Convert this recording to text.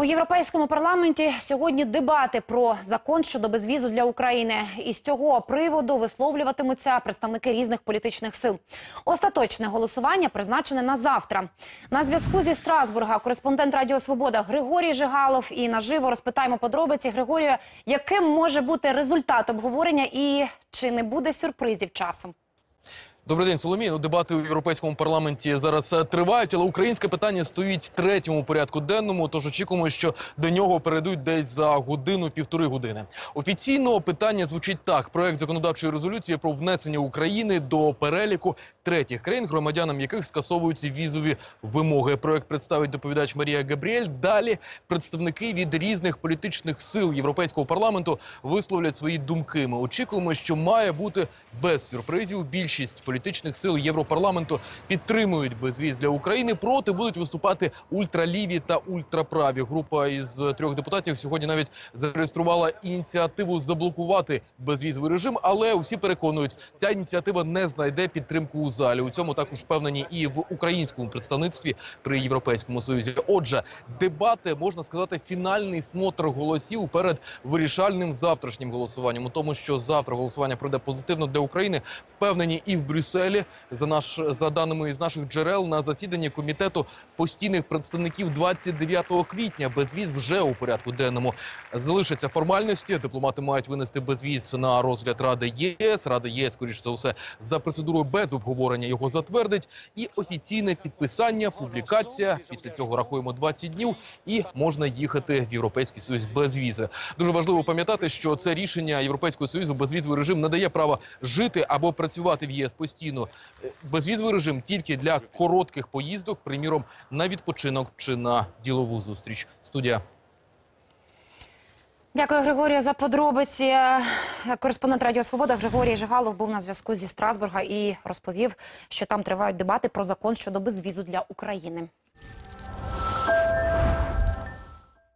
У європейському парламенті сьогодні дебати про закон щодо безвізу для України. І з цього приводу висловлюватимуться представники різних політичних сил. Остаточне голосування призначене на завтра. На зв'язку зі Страсбурга кореспондент Радіо Свобода Григорій Жигалов. І наживо розпитаємо подробиці Григорія, яким може бути результат обговорення і чи не буде сюрпризів часом. Добрий день, Соломія. Ну, дебати у європейському парламенті зараз е, тривають, але українське питання стоїть третьому порядку денному. Тож очікуємо, що до нього перейдуть десь за годину-півтори години. Офіційно питання звучить так: проект законодавчої резолюції про внесення України до переліку третіх країн, громадянам яких скасовуються візові вимоги. Проект представить доповідач Марія Габріель. Далі представники від різних політичних сил європейського парламенту висловлять свої думки. Ми очікуємо, що має бути без сюрпризів. Більшість політичних сил Європарламенту підтримують безвіз для України. Проти будуть виступати ультраліві та ультраправі. Група із трьох депутатів сьогодні навіть зареєструвала ініціативу заблокувати безвізовий режим. Але усі переконують, ця ініціатива не знайде підтримку у залі. У цьому також впевнені і в українському представництві при європейському союзі. Отже, дебати можна сказати, фінальний смотр голосів перед вирішальним завтрашнім голосуванням. У тому, що завтра голосування пройде позитивно для України, впевнені і в Брюсселі. За наш за даними із наших джерел на засіданні комітету постійних представників 29 квітня. Безвіз вже у порядку денному залишаться формальності. Дипломати мають винести безвіз на розгляд Ради ЄС. Рада ЄС, скоріш за все, за процедурою без обговорення його затвердить. І офіційне підписання, публікація. Після цього рахуємо 20 днів, і можна їхати в Європейський Союз без візи. Дуже важливо пам'ятати, що це рішення Європейського союзу безвізовий режим надає право жити або працювати в ЄС постійно. Е, Безвізовий режим тільки для коротких поїздок, приміром на відпочинок чи на ділову зустріч. Студія. Дякую, Григорія, за подробиці. Кореспондент Радіо Свобода Григорій Жигалов був на зв'язку зі Страсбурга і розповів, що там тривають дебати про закон щодо безвізу для України.